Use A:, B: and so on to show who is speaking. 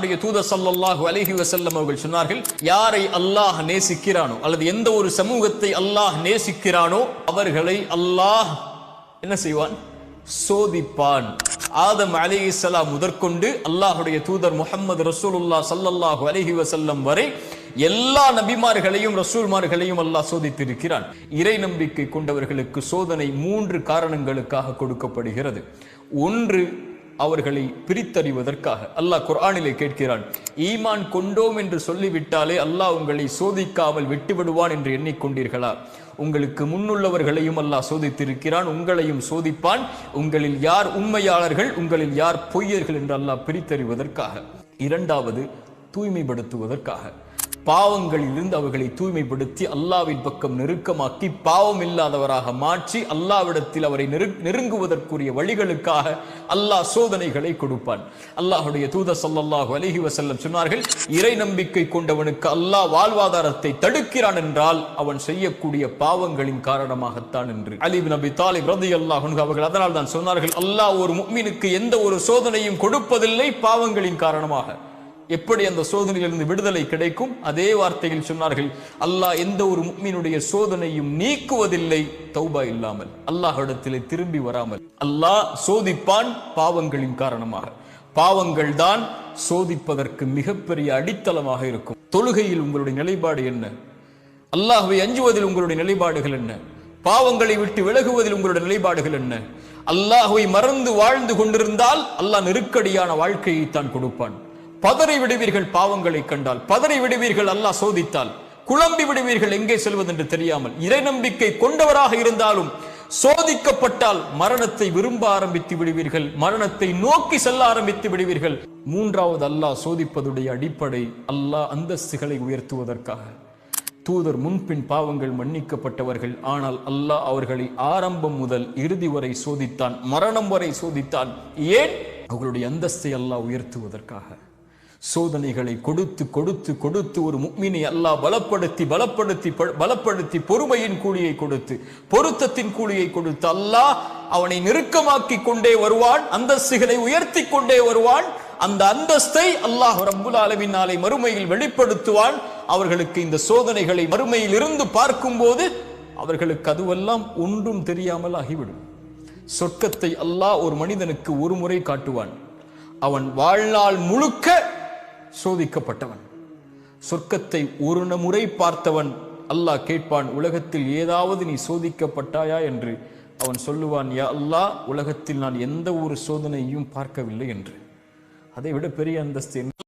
A: நம்முடைய தூதர் ஸல்லல்லாஹு அலைஹி அவர்கள் சொன்னார்கள் யாரை அல்லாஹ் நேசிக்கிறானோ அல்லது எந்த ஒரு சமூகத்தை அல்லாஹ் நேசிக்கிறானோ அவர்களை அல்லாஹ் என்ன செய்வான்? சோதிப்பான். ஆதம் அலைஹிஸ்ஸலாம் முதற்கொண்டு அல்லாஹுடைய தூதர் முகமது ரசூலுல்லாஹ் சல்லல்லாஹு அலஹி வசல்லம் வரை எல்லா நபிமார்களையும் ரசூல்மார்களையும் அல்லாஹ் சோதித்திருக்கிறான். இறை நம்பிக்கை கொண்டவர்களுக்கு சோதனை மூன்று காரணங்களுக்காக கொடுக்கப்படுகிறது. ஒன்று அவர்களை பிரித்தறிவதற்காக. அல்லாஹ் குர்ஆனிலே கேட்கிறான் ஈமான் கொண்டோம் என்று சொல்லிவிட்டாலே அல்லாஹ் உங்களை சோதிக்காமல் விட்டுவிடுவான் என்று எண்ணிக்கொண்டீர்களா? உங்களுக்கு முன்னுள்ளவர்களையும் அல்லாஹ் சோதித்திருக்கிறான் உங்களையும் சோதிப்பான். உங்களில் யார் உண்மையாளர்கள் உங்களில் யார் பொய்யர்கள் என்று அல்லாஹ் பிரித்தறிவதற்காக. இரண்டாவது தூய்மைப்படுத்துவதற்காக. பாவங்களிலிருந்து அவர்களை தூய்மைப்படுத்தி அல்லாவின் பக்கம் நெருக்கமாக்கி பாவம் இல்லாதவராக மாற்றி அல்லாவிடத்தில் அவரை நெரு நெருங்குவதற்குரிய வழிகளுக்காக அல்லாஹ் சோதனைகளை கொடுப்பான். அல்லாஹுடைய தூத சல்லாஹு அலைஹி வசல்லம் சொன்னார்கள் இறை நம்பிக்கை கொண்டவனுக்கு அல்லாஹ் வாழ்வாதாரத்தை தடுக்கிறான் என்றால் அவன் செய்யக்கூடிய பாவங்களின் காரணமாகத்தான் என்று. அலி நபி தாலிப் ரதி அல்லாஹ் அவர்கள் அதனால் தான் சொன்னார்கள் அல்லாஹ் ஒரு முஃமினுக்கு எந்த ஒரு சோதனையும் கொடுப்பதில்லை பாவங்களின் காரணமாக. எப்படி அந்த சோதனையிலிருந்து விடுதலை கிடைக்கும்? அதே வார்த்தையில் சொன்னார்கள் அல்லாஹ் எந்த ஒரு முக்மீனுடைய சோதனையும் நீக்குவதில்லை. தௌபா இல்லாமல் அல்லாஹ்விடத்திலே திரும்பி வராமல் அல்லாஹ் சோதிப்பான் பாவங்களின் காரணமாக. பாவங்கள் தான் சோதிப்பதற்கு மிகப்பெரிய அடித்தளமாக இருக்கும். தொழுகையில் உங்களுடைய நிலைப்பாடு என்ன? அல்லாஹுவை அஞ்சுவதில் உங்களுடைய நிலைப்பாடுகள் என்ன? பாவங்களை விட்டு விலகுவதில் உங்களுடைய நிலைப்பாடுகள் என்ன? அல்லாஹுவை மறந்து வாழ்ந்து கொண்டிருந்தால் அல்லாஹ் நெருக்கடியான வாழ்க்கையை தான் கொடுப்பான். பதறி விடுவீர்கள் பாவங்களை கண்டால். பதறி விடுவீர்கள் அல்லாஹ் சோதித்தால். குழம்பி விடுவீர்கள் எங்கே செல்வதென்று தெரியாமல். இறை நம்பிக்கை கொண்டவராக இருந்தாலும் சோதிக்கப்பட்டால் மரணத்தை விரும்ப ஆரம்பித்து விடுவீர்கள். மரணத்தை நோக்கி செல்ல ஆரம்பித்து விடுவீர்கள். மூன்றாவது அல்லாஹ் சோதிப்பதுடைய அடிப்படை அல்லாஹ் அந்தஸ்துகளை உயர்த்துவதற்காக. தூதர் முன்பின் பாவங்கள் மன்னிக்கப்பட்டவர்கள். ஆனால் அல்லாஹ் அவர்களை ஆரம்பம் முதல் இறுதி வரை சோதித்தான். மரணம் வரை சோதித்தான். ஏன்? அவர்களுடைய அந்தஸ்தை அல்லாஹ் உயர்த்துவதற்காக. சோதனைகளை கொடுத்து கொடுத்து கொடுத்து ஒரு முக்மினை அல்லாஹ் பலப்படுத்தி பலப்படுத்தி பலப்படுத்தி பொறுமையின் கூலியை கொடுத்து பொருத்தத்தின் கூலியை கொடுத்து அல்லாஹ் அவனை நெருக்கமாக்கி கொண்டே வருவான் அந்தஸ்துகளை உயர்த்தி கொண்டே வருவான் அந்த அந்தஸ்தை அல்லாஹ் ரப்புல் ஆலமீன் நாளை மறுமையில் வெளிப்படுத்துவான். அவர்களுக்கு இந்த சோதனைகளை மறுமையில் இருந்து பார்க்கும்போது அவர்களுக்கு அதுவெல்லாம் ஒன்றும் தெரியாமல் ஆகிவிடும். சொர்க்கத்தை அல்லாஹ் ஒரு மனிதனுக்கு ஒரு முறை காட்டுவான். அவன் வாழ்நாள் முழுக்க சோதிக்கப்பட்டவன். சொர்க்கத்தை ஒரு முறை பார்த்தவன் அல்லாஹ் கேட்பான் உலகத்தில் ஏதாவது நீ சோதிக்கப்பட்டாயா? என்று. அவன் சொல்லுவான் யா அல்லாஹ் உலகத்தில் நான் எந்த ஒரு சோதனையும் பார்க்கவில்லை என்று. அதை விட பெரிய அந்தஸ்து என்ன?